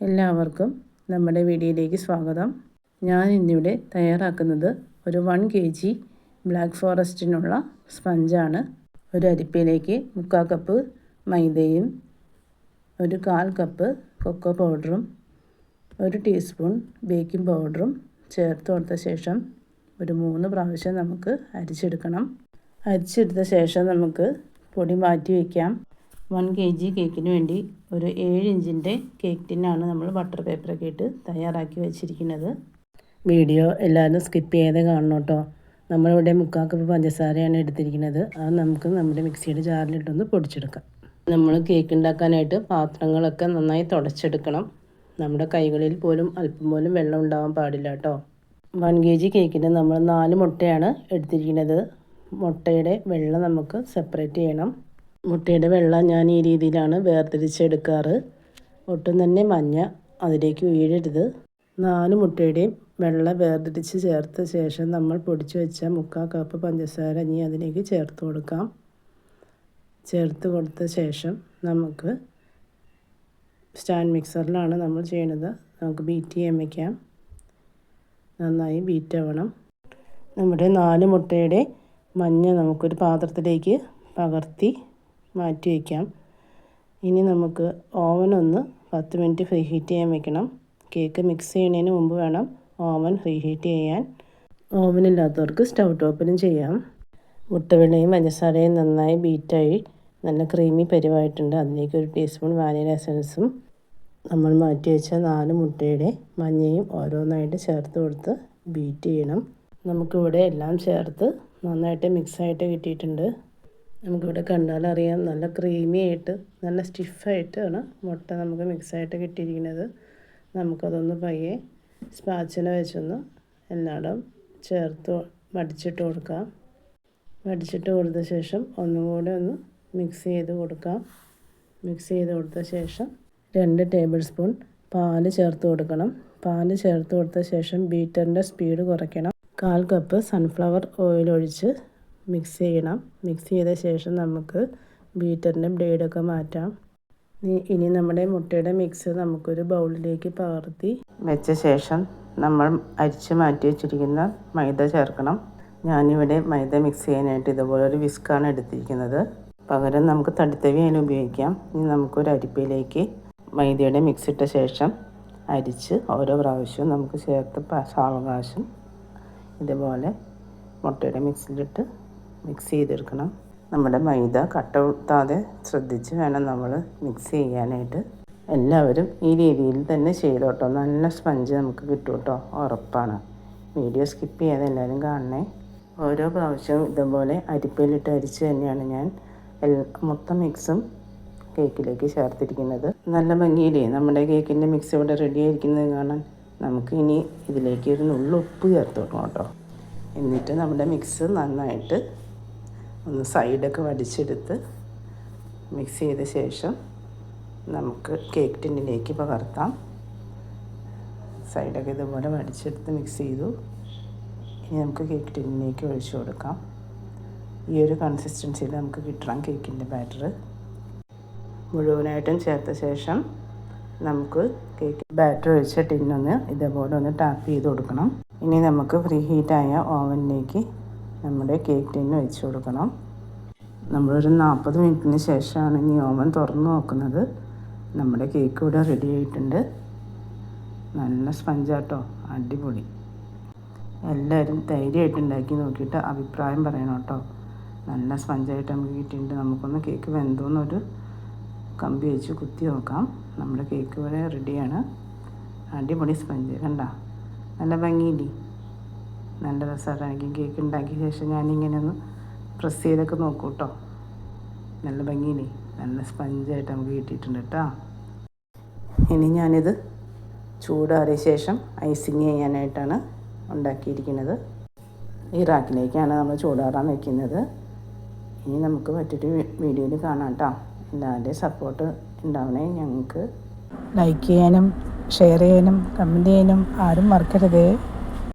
എല്ലാവർക്കും നമ്മുടെ വീഡിയോയിലേക്ക് സ്വാഗതം. ഞാൻ ഇന്നിവിടെ തയ്യാറാക്കുന്നത് ഒരു വൺ കെ ജി ബ്ലാക്ക് ഫോറസ്റ്റിനുള്ള സ്പഞ്ചാണ്. ഒരു അരിപ്പയിലേക്ക് മുക്കാൽ കപ്പ് മൈദയും ഒരു കാൽ കപ്പ് കൊക്കോ പൗഡറും ഒരു ടീസ്പൂൺ ബേക്കിംഗ് പൗഡറും ചേർത്ത് കൊടുത്ത ശേഷം ഒരു മൂന്ന് പ്രാവശ്യം നമുക്ക് അരിച്ചെടുക്കണം. അരിച്ചെടുത്ത ശേഷം നമുക്ക് പൊടി മാറ്റി വയ്ക്കാം വൺ കെ ജി കേക്കിന് വേണ്ടി ഒരു ഏഴ് ഇഞ്ചിന്റെ കേക്ക് ടിന്നാണ് നമ്മൾ ബട്ടർ പേപ്പറൊക്കെ ഇട്ട് തയ്യാറാക്കി വെച്ചിരിക്കുന്നത്. വീഡിയോ എല്ലാവരും സ്കിപ്പ് ചെയ്യാതെ കാണണം കേട്ടോ. നമ്മളിവിടെ മുക്കാൽ കപ്പ് പഞ്ചസാരയാണ് എടുത്തിരിക്കുന്നത്. അത് നമുക്ക് നമ്മുടെ മിക്സിയുടെ ജാറിലിട്ടൊന്ന് പൊടിച്ചെടുക്കാം. നമ്മൾ കേക്ക് ഉണ്ടാക്കാനായിട്ട് പാത്രങ്ങളൊക്കെ നന്നായി തുടച്ചെടുക്കണം. നമ്മുടെ കൈകളിൽ പോലും അല്പം പോലും വെള്ളം ഉണ്ടാവാൻ പാടില്ല കേട്ടോ. വൺ കെ ജി കേക്കിന് നമ്മൾ നാല് മുട്ടയാണ് എടുത്തിരിക്കുന്നത്. മുട്ടയുടെ വെള്ളം നമുക്ക് സെപ്പറേറ്റ് ചെയ്യണം. മുട്ടയുടെ വെള്ളം ഞാൻ ഈ രീതിയിലാണ് വേർതിരിച്ചെടുക്കാറ്. ഒട്ടും തന്നെ മഞ്ഞ അതിലേക്ക് വീഴരുത്. നാല് മുട്ടയുടെയും വെള്ളം വേർതിരിച്ച് ചേർത്ത ശേഷം നമ്മൾ പൊടിച്ചു വെച്ച മുക്കാൽ കപ്പ് പഞ്ചസാര ഇനി അതിലേക്ക് ചേർത്ത് കൊടുക്കാം. ചേർത്ത് കൊടുത്ത ശേഷം നമുക്ക് സ്റ്റാൻഡ് മിക്സറിലാണ് നമ്മൾ ചെയ്യുന്നത്. നമുക്ക് ബീറ്റ് ചെയ്യാൻ വയ്ക്കാം നന്നായി ബീറ്റ് ആവണം. നമ്മുടെ നാല് മുട്ടയുടെ മഞ്ഞ നമുക്കൊരു പാത്രത്തിലേക്ക് പകർത്തി മാറ്റി വയ്ക്കാം. ഇനി നമുക്ക് ഓവൻ ഒന്ന് പത്ത് മിനിറ്റ് ഫ്രീ ഹീറ്റ് ചെയ്യാൻ വെക്കണം. കേക്ക് മിക്സ് ചെയ്യുന്നതിന് മുമ്പ് വേണം ഓവൻ ഫ്രീ ഹീറ്റ് ചെയ്യാൻ. ഓവൻ ഇല്ലാത്തവർക്ക് സ്റ്റൗ ടോപ്പിലും ചെയ്യാം. മുട്ടവെള്ളയും പഞ്ചസാരയും നന്നായി ബീറ്റായി നല്ല ക്രീമി പരിവായിട്ടുണ്ട്. അതിലേക്ക് ഒരു ടീസ്പൂൺ വാനില എസൻസും നമ്മൾ മാറ്റി വെച്ച നാല് മുട്ടയുടെ മഞ്ഞയും ഓരോന്നായിട്ട് ചേർത്ത് കൊടുത്ത് ബീറ്റ് ചെയ്യണം. നമുക്കിവിടെ എല്ലാം ചേർത്ത് നന്നായിട്ട് മിക്സായിട്ട് കിട്ടിയിട്ടുണ്ട്. നമുക്കിവിടെ കണ്ടാലറിയാം. നല്ല ക്രീമി ആയിട്ട് നല്ല സ്റ്റിഫായിട്ടാണ് മുട്ട നമുക്ക് മിക്സായിട്ട് കിട്ടിയിരിക്കുന്നത്. നമുക്കതൊന്ന് പയ്യെ സ്പാച്ചിന് വെച്ചൊന്ന് എല്ലായിടം ചേർത്ത് വടിച്ചിട്ട് കൊടുക്കാം. വടിച്ചിട്ട് കൊടുത്ത ശേഷം ഒന്നും കൂടെ ഒന്ന് മിക്സ് ചെയ്ത് കൊടുക്കാം. മിക്സ് ചെയ്ത് കൊടുത്ത ശേഷം രണ്ട് ടേബിൾ സ്പൂൺ പാൽ ചേർത്ത് കൊടുക്കണം. പാൽ ചേർത്ത് കൊടുത്ത ശേഷം ബീറ്ററിന്റെ സ്പീഡ് കുറയ്ക്കണം. കാൽ കപ്പ് സൺഫ്ലവർ ഓയിൽ ഒഴിച്ച് മിക്സ് ചെയ്യണം. മിക്സ് ചെയ്ത ശേഷം നമുക്ക് ബീറ്ററിന്റെ ബ്ലേഡൊക്കെ മാറ്റാം. ഇനി നമ്മുടെ മുട്ടയുടെ മിക്സ് നമുക്കൊരു ബൗളിലേക്ക് പകർത്തി വെച്ച ശേഷം നമ്മൾ അരിച്ച് മാറ്റി വെച്ചിരിക്കുന്ന മൈദ ചേർക്കണം. ഞാനിവിടെ മൈദ മിക്സ് ചെയ്യാനായിട്ട് ഇതുപോലെ ഇതുപോലൊരു വിസ്ക്കാണ് എടുത്തിരിക്കുന്നത്. പകരം നമുക്ക് തടിത്തവി അതിന് ഉപയോഗിക്കാം. ഇനി നമുക്കൊരു അരിപ്പയിലേക്ക് മൈദയുടെ മിക്സ് ഇട്ട ശേഷം അരിച്ച് ഓരോ പ്രാവശ്യവും നമുക്ക് ചേർത്ത് സാവകാശം ഇതുപോലെ മുട്ടയുടെ മിക്സിലിട്ട് മിക്സ് ചെയ്തെടുക്കണം. നമ്മുടെ മൈദ കട്ട കൂട്ടാതെ ശ്രദ്ധിച്ച് വേണം നമ്മൾ മിക്സ് ചെയ്യാനായിട്ട്. എല്ലാവരും ഈ രീതിയിൽ തന്നെ ചെയ്തോട്ടോ. നല്ല സ്പഞ്ച് നമുക്ക് കിട്ടും കേട്ടോ ഉറപ്പാണ്. വീഡിയോ സ്കിപ്പ് ചെയ്യാതെ എല്ലാവരും കാണണേ. ഓരോ പ്രാവശ്യവും ഇതുപോലെ അരിപ്പയിലിട്ട് അരിച്ച് തന്നെയാണ് ഞാൻ മൊത്തം മിക്സും കേക്കിലേക്ക് ചേർത്തിരിക്കുന്നത്. നല്ല ഭംഗിയിലേ നമ്മുടെ കേക്കിന്റെ മിക്സ് ഇവിടെ റെഡി ആയിരിക്കുന്നത് കാണാൻ. നമുക്ക് ഇനി ഇതിലേക്ക് ഒരു നുള്ളുപ്പ് ചേർത്ത് കൊടുക്കണം കേട്ടോ. എന്നിട്ട് നമ്മുടെ മിക്സ് നന്നായിട്ട് ഒന്ന് സൈഡൊക്കെ വടിച്ചെടുത്ത് മിക്സ് ചെയ്ത ശേഷം നമുക്ക് കേക്ക് ടിന്നിലേക്ക് പകർത്താം. സൈഡൊക്കെ ഇതുപോലെ വടിച്ചെടുത്ത് മിക്സ് ചെയ്തു. ഇനി നമുക്ക് കേക്ക് ടിന്നിലേക്ക് ഒഴിച്ചു കൊടുക്കാം. ഈ ഒരു കൺസിസ്റ്റൻസിയിൽ നമുക്ക് കിട്ടണം കേക്കിന്റെ ബാറ്റർ മുഴുവനായിട്ടും ചേർത്ത ശേഷം നമുക്ക് കേക്ക് ബാറ്റർ ഒഴിച്ച ടിന്നൊന്ന് ഇതേപോലെ ഒന്ന് ടാപ്പ് ചെയ്ത് കൊടുക്കണം. ഇനി നമുക്ക് ഫ്രീ ഹീറ്റായ ഓവനിലേക്ക് നമ്മുടെ കേക്ക് ടിന്ന് വെച്ച് കൊടുക്കണം. നമ്മളൊരു നാൽപ്പത് മിനിറ്റിന് ശേഷമാണ് ഇനി ഓവൻ തുറന്ന് നോക്കുന്നത്. നമ്മുടെ കേക്ക് ഇവിടെ റെഡി ആയിട്ടുണ്ട്. നല്ല സ്പഞ്ചാട്ടോ അടിപൊളി. എല്ലാവരും ധൈര്യമായിട്ട് ഉണ്ടാക്കി നോക്കിയിട്ട് അഭിപ്രായം പറയണം കേട്ടോ. നല്ല സ്പഞ്ചായിട്ട് നമുക്ക് കിട്ടിയിട്ടുണ്ട്. നമുക്കൊന്ന് കേക്ക് വെന്തോന്നൊരു കമ്പി വെച്ച് കുത്തി നോക്കാം. നമ്മുടെ കേക്ക് ഇവിടെ റെഡിയാണ് അടിപൊളി സ്പഞ്ച് കണ്ട? നല്ല ഭംഗിയില്ലേ? നല്ല രസമാണ് എനിക്ക് കേക്ക് ഉണ്ടാക്കിയ ശേഷം ഞാനിങ്ങനെ ഒന്ന് പ്രസ് ചെയ്തൊക്കെ നോക്കൂ കേട്ടോ നല്ല ഭംഗിയില്ലേ? നല്ല സ്പഞ്ചായിട്ട് നമുക്ക് കിട്ടിയിട്ടുണ്ട് കേട്ടോ ഇനി ഞാനിത് ചൂടാറിയ ശേഷം ഐസിങ് ചെയ്യാനായിട്ടാണ് ഉണ്ടാക്കിയിരിക്കുന്നത്. ഈ റാക്കിലേക്കാണ് നമ്മൾ ചൂടാറാൻ വെക്കുന്നത്. ഇനി നമുക്ക് മറ്റൊരു വീഡിയോയിൽ കാണാം കേട്ടോ എല്ലാവരുടെയും സപ്പോർട്ട് ഉണ്ടാവണേ ഞങ്ങൾക്ക്. ലൈക്ക് ചെയ്യാനും ഷെയർ ചെയ്യാനും കമന്റ് ചെയ്യാനും ആരും മറക്കരുത്.